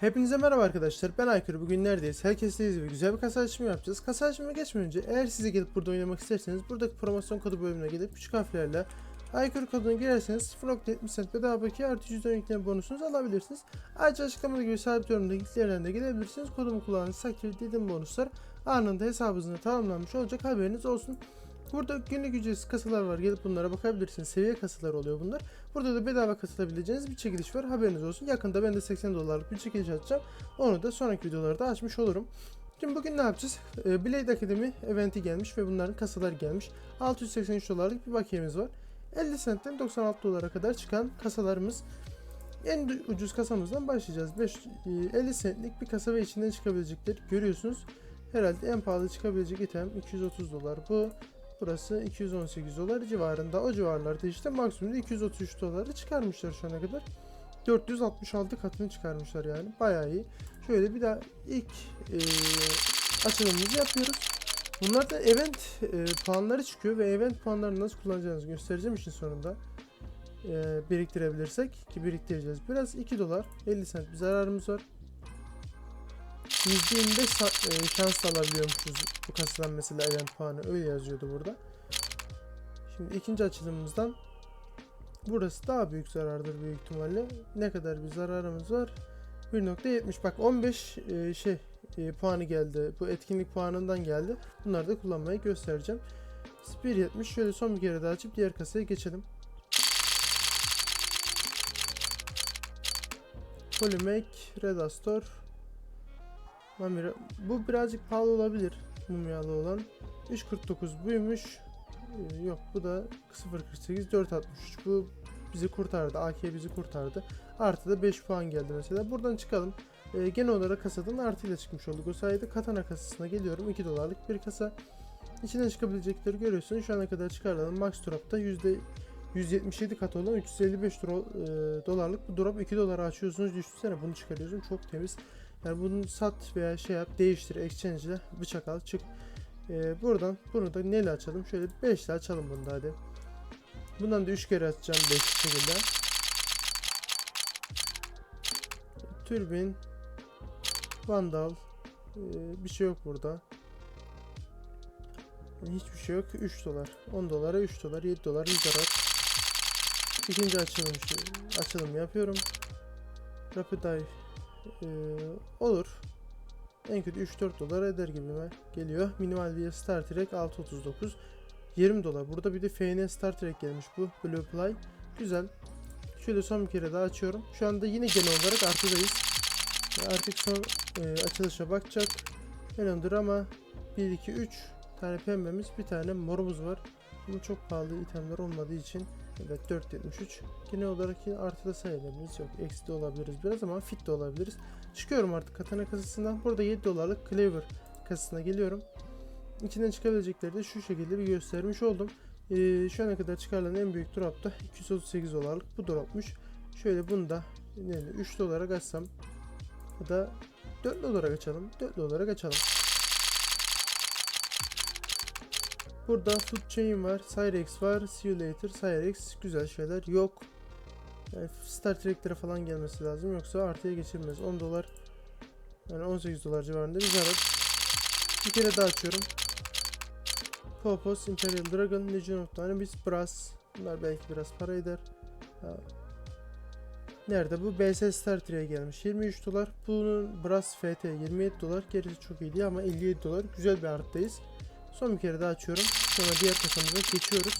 Hepinize merhaba arkadaşlar. Ben Aykır. Bugün neredeyiz? Herkesteyiz ve güzel bir kasa açımı yapacağız. Kasa açımına geçmeden önce eğer size gelip burada oynamak isterseniz buradaki promosyon kodu bölümüne gelip küçük harflerle Aykır kodunu girerseniz 0.70 cent bedava bakiye artı %10 yükleme bonusunuzu alabilirsiniz. Ayrıca açıklamada gibi sabit yorumda linklerden de gelebilirsiniz. Kodumu kullandığınız takdirde dediğim bonuslar anında hesabınızda tamamlanmış olacak haberiniz olsun. Burada günlük ücretsiz kasalar var. Gelip bunlara bakabilirsiniz. Seviye kasalar oluyor bunlar. Burada da bedava katılabileceğiniz bir çekiliş var. Haberiniz olsun. Yakında ben de 80 dolarlık bir çekiliş açacağım. Onu da sonraki videolarda açmış olurum. Şimdi bugün ne yapacağız? Ee, Blade Academy eventi gelmiş ve bunların kasalar gelmiş. 683 dolarlık bir bakiyemiz var. 50 centten 96 dolara kadar çıkan kasalarımız. En ucuz kasamızdan başlayacağız. 5, 50 centlik bir kasa ve içinden çıkabilecekleri görüyorsunuz. Herhalde en pahalı çıkabilecek item 230 dolar bu. Burası 218 dolar civarında. O civarlarda işte maksimum 233 doları çıkarmışlar şu ana kadar. 466 katını çıkarmışlar yani. Bayağı iyi. Şöyle bir daha ilk e, açılımımızı yapıyoruz. Bunlardan event e, puanları çıkıyor ve event puanlarını nasıl kullanacağınızı göstereceğim işin sonunda. E, biriktirebilirsek ki biriktireceğiz. Biraz 2 dolar 50 cent bir zararımız var. %25 sa- e, şans alabiliyormuşuz bu kasadan mesela event puanı öyle yazıyordu burada. Şimdi ikinci açılımımızdan burası daha büyük zarardır büyük ihtimalle. Ne kadar bir zararımız var? 1.70 bak 15 e, şey e, puanı geldi. Bu etkinlik puanından geldi. Bunları da kullanmayı göstereceğim. 1.70 şöyle son bir kere daha açıp diğer kasaya geçelim. Polymac, Red Astor, Mamira. Bu birazcık pahalı olabilir. Mumyalı olan. 3.49 buymuş. Ee, yok bu da 0.48 4.63. Bu bizi kurtardı. AK bizi kurtardı. Artı da 5 puan geldi mesela. Buradan çıkalım. Ee, genel olarak kasadan artıyla çıkmış olduk. O sayede Katana kasasına geliyorum. 2 dolarlık bir kasa. İçinden çıkabilecekleri görüyorsunuz. Şu ana kadar çıkarılan Max Drop'ta yüzde 177 kat olan 355 dro- e, dolarlık bu drop 2 dolara açıyorsunuz. Düşünsene bunu çıkarıyorsun. Çok temiz. Yani bunu sat veya şey yap değiştir exchange ile bıçak al çık. Ee, buradan bunu da neyle açalım? Şöyle 5 ile açalım bunu da hadi. Bundan da 3 kere açacağım 5 şekilde. Türbin Vandal ee, bir şey yok burada. Yani hiçbir şey yok. 3 dolar. 10 dolara 3 dolar 7 dolar 100 dolar. İkinci açılım açılım yapıyorum. Rapid Dive ee, olur. En kötü 3-4 dolar eder gibime geliyor. Minimal bir Star Trek 6.39 20 dolar. Burada bir de FN Star Trek gelmiş bu Blue Play. Güzel. Şöyle son bir kere daha açıyorum. Şu anda yine genel olarak artıdayız. Artık son e, açılışa bakacak. Önemlidir ama 1 2 3 tane pembemiz, bir tane morumuz var. Ama çok pahalı itemler olmadığı için Evet 4.73. Genel olarak yine artıda sayılabiliriz. Yok eksi de olabiliriz biraz ama fit de olabiliriz. Çıkıyorum artık katana kasasından. Burada 7 dolarlık Cleaver kasasına geliyorum. İçinden çıkabilecekleri de şu şekilde bir göstermiş oldum. Ee, şu ana kadar çıkarılan en büyük drop da 238 dolarlık bu dropmuş. Şöyle bunu da yani 3 dolara açsam ya da 4 dolara açalım. 4 dolara açalım. Burada Food Chain var, Cyrex var, See You Later, Cyrex güzel şeyler yok. Yani Star Trek'lere falan gelmesi lazım yoksa artıya geçilmez. 10 dolar yani 18 dolar civarında bir zarar. Bir kere daha açıyorum. Popos, Imperial Dragon, Legion of Dynamite, Brass. Bunlar belki biraz para eder. Ha. Nerede bu? BS Star Trek'e gelmiş. 23 dolar. Bunun Brass FT 27 dolar. Gerisi çok iyi değil ama 57 dolar. Güzel bir arttayız. Son bir kere daha açıyorum. Sonra diğer kasamıza geçiyoruz.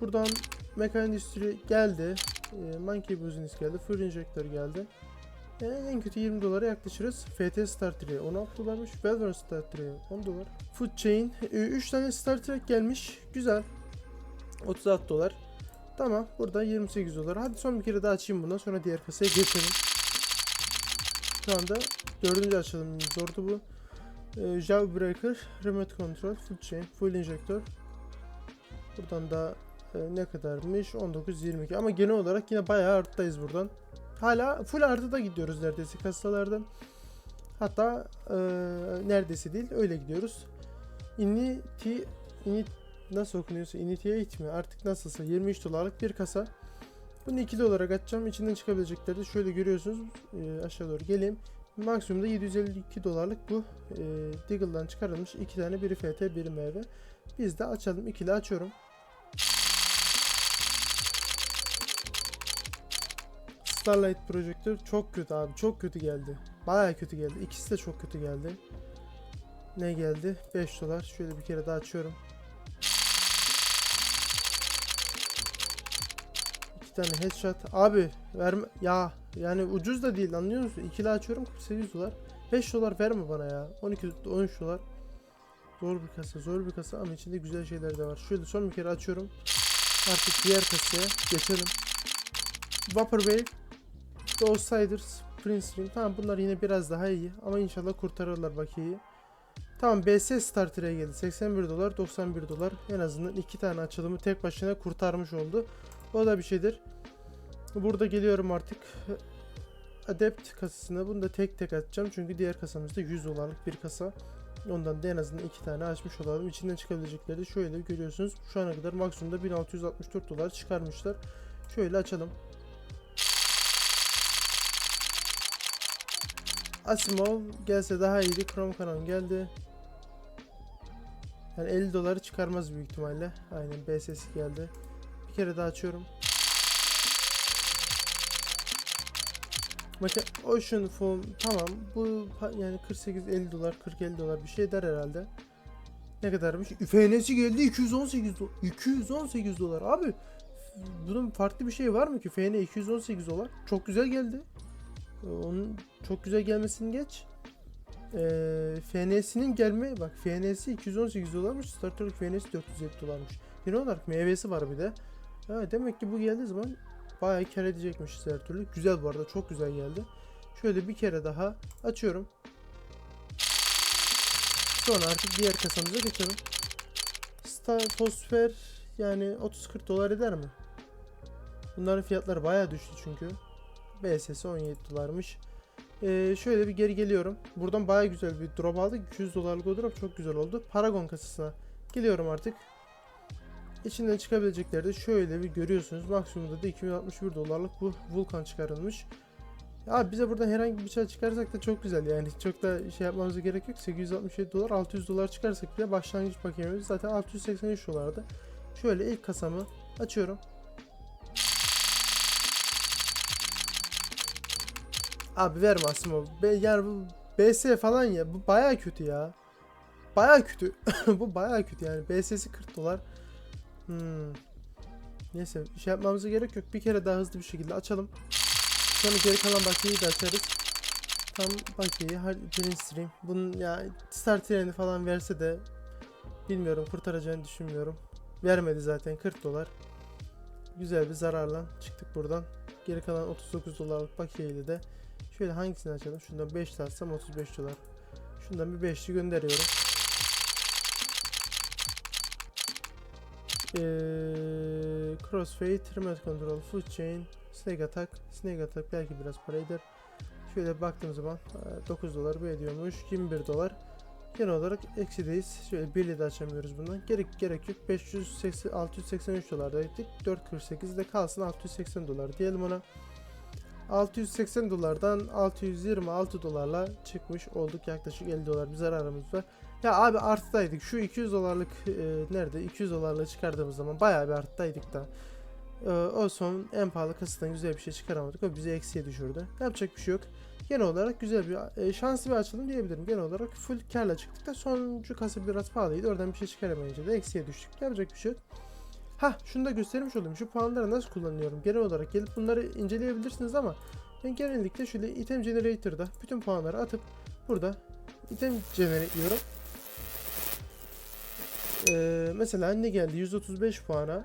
Buradan Mecha Endüstri geldi. E, Monkey Business geldi. Full Injector geldi. E, en kötü 20 dolara yaklaşırız. FT Star Trek 16 dolarmış. Velvet Star Trek 10 dolar. Food Chain 3 tane Star Trek gelmiş. Güzel. 36 dolar. Tamam. Burada 28 dolar. Hadi son bir kere daha açayım bundan sonra diğer kasaya geçelim. Şu anda dördüncü açılımımız oldu bu. Ee, Jailbreaker, Remote Control, Full Chain, Full Injector. Buradan da e, ne kadarmış? 19.22 ama genel olarak yine bayağı arttayız buradan. Hala full artıda gidiyoruz neredeyse kasalardan. Hatta e, neredeyse değil öyle gidiyoruz. Initi, init nasıl okunuyorsa Initiate mi artık nasılsa 23 dolarlık bir kasa. Bunu ikili olarak açacağım. İçinden çıkabilecekleri de şöyle görüyorsunuz. Ee, aşağı doğru geleyim. Maksimumda 752 dolarlık bu e, Deagle'dan çıkarılmış iki tane biri FT biri MV. Biz de açalım. ikili açıyorum. Starlight projektör çok kötü abi. Çok kötü geldi. Baya kötü geldi. İkisi de çok kötü geldi. Ne geldi? 5 dolar. Şöyle bir kere daha açıyorum. Tane headshot. Abi verme ya yani ucuz da değil anlıyor musun? İkili açıyorum 48 dolar. 5 dolar verme bana ya. 12 13 dolar. Zor bir kasa, zor bir kasa ama içinde güzel şeyler de var. Şöyle son bir kere açıyorum. Artık diğer kasaya geçelim. Vaporwave, Outsiders, Prince Ring. Tamam bunlar yine biraz daha iyi ama inşallah kurtarırlar bakiyeyi. Tamam BS Starter'e geldi. 81 dolar, 91 dolar. En azından iki tane açılımı tek başına kurtarmış oldu. O da bir şeydir. Burada geliyorum artık. Adept kasasına. Bunu da tek tek açacağım. Çünkü diğer kasamızda 100 dolarlık bir kasa. Ondan da en azından iki tane açmış olalım. İçinden çıkabilecekleri de şöyle görüyorsunuz. Şu ana kadar maksimumda 1664 dolar çıkarmışlar. Şöyle açalım. Asimov gelse daha iyiydi. Chrome Canon geldi. Yani 50 doları çıkarmaz büyük ihtimalle. Aynen BSS geldi. Bir kere daha açıyorum. Bakın Ocean Foam tamam bu yani 48-50 dolar 40-50 dolar bir şey der herhalde. Ne kadarmış? FN'si geldi 218 dolar. 218 dolar abi. Bunun farklı bir şey var mı ki? FN 218 dolar. Çok güzel geldi. Ee, Onun çok güzel gelmesini geç. Ee, FN'sinin gelme bak FN'si 218 dolarmış. Starter'lık FN'si 407 dolarmış. Genel olarak meyvesi var bir de. Ha, demek ki bu geldiği zaman bayağı kar edecekmişiz her türlü. Güzel bu arada çok güzel geldi. Şöyle bir kere daha açıyorum. Sonra artık diğer kasamıza geçelim. Stratosfer yani 30-40 dolar eder mi? Bunların fiyatları bayağı düştü çünkü. BSS 17 dolarmış. Ee, şöyle bir geri geliyorum. Buradan bayağı güzel bir drop aldık. 200 dolarlık o drop çok güzel oldu. Paragon kasasına geliyorum artık. İçinden çıkabilecekleri de şöyle bir görüyorsunuz. Maksimumda da 2061 dolarlık bu Vulkan çıkarılmış. Ya bize buradan herhangi bir şey çıkarsak da çok güzel yani. Çok da şey yapmamıza gerek yok. 867 dolar 600 dolar çıkarsak bile başlangıç paketimiz zaten 683 dolardı. Şöyle ilk kasamı açıyorum. Abi verme Asimov. Be, yani bu BS falan ya bu baya kötü ya. Baya kötü. bu baya kötü yani. BS'si 40 dolar. Hmm. Neyse şey yapmamıza gerek yok. Bir kere daha hızlı bir şekilde açalım. Sonra geri kalan bakiyeyi de açarız. Tam bakiyeyi Prince Stream. Bunun ya start treni falan verse de bilmiyorum kurtaracağını düşünmüyorum. Vermedi zaten 40 dolar. Güzel bir zararla çıktık buradan. Geri kalan 39 dolarlık bakiyeyle de şöyle hangisini açalım? Şundan 5 atsam 35 dolar. Şundan bir 5'li gönderiyorum. Ee, crossfade, remote control, foot chain, snake attack. Snake attack belki biraz para eder. Şöyle baktığım zaman e, 9 dolar bu ediyormuş. 21 dolar. Genel olarak eksideyiz. Şöyle birli de açamıyoruz bundan. Gerek gerek yok. 580 683 dolar ettik. 448 de kalsın 680 dolar diyelim ona. 680 dolardan 626 dolarla çıkmış olduk. Yaklaşık 50 dolar bir zararımız var. Ya abi arttaydık. Şu 200 dolarlık e, nerede? 200 dolarla çıkardığımız zaman bayağı bir arttaydık da. E, o son en pahalı kasadan güzel bir şey çıkaramadık. O bizi eksiye düşürdü. Yapacak bir şey yok. Genel olarak güzel bir e, şanslı bir açılım diyebilirim. Genel olarak full karla çıktık da sonuncu kasa biraz pahalıydı. Oradan bir şey çıkaramayınca da eksiye düştük. Yapacak bir şey yok. Ha şunu da göstermiş olayım. Şu puanları nasıl kullanıyorum? Genel olarak gelip bunları inceleyebilirsiniz ama ben genellikle şöyle item generator'da bütün puanları atıp burada item generate diyorum. Ee, mesela ne geldi? 135 puana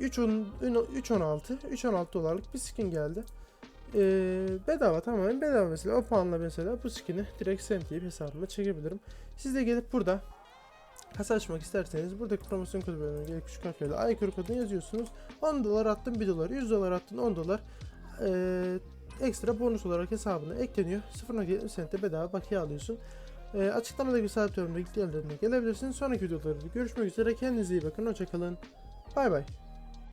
3.16 3.16 dolarlık bir skin geldi. Ee, bedava tamamen bedava mesela o puanla mesela bu skin'i direkt sent deyip hesabıma çekebilirim. Siz de gelip burada kasa açmak isterseniz buradaki promosyon kodu bölümüne gelip küçük harflerle aykırı kodunu yazıyorsunuz. 10 dolar attın 1 dolar 100 dolar attın 10 dolar ee, ekstra bonus olarak hesabına ekleniyor. 0.70 sentte bedava bakiye alıyorsun. Ee, açıklamadaki saat bölümünde ilk yerlerine gelebilirsiniz. Sonraki videolarda görüşmek üzere. Kendinize iyi bakın. Hoşçakalın. Bay bay.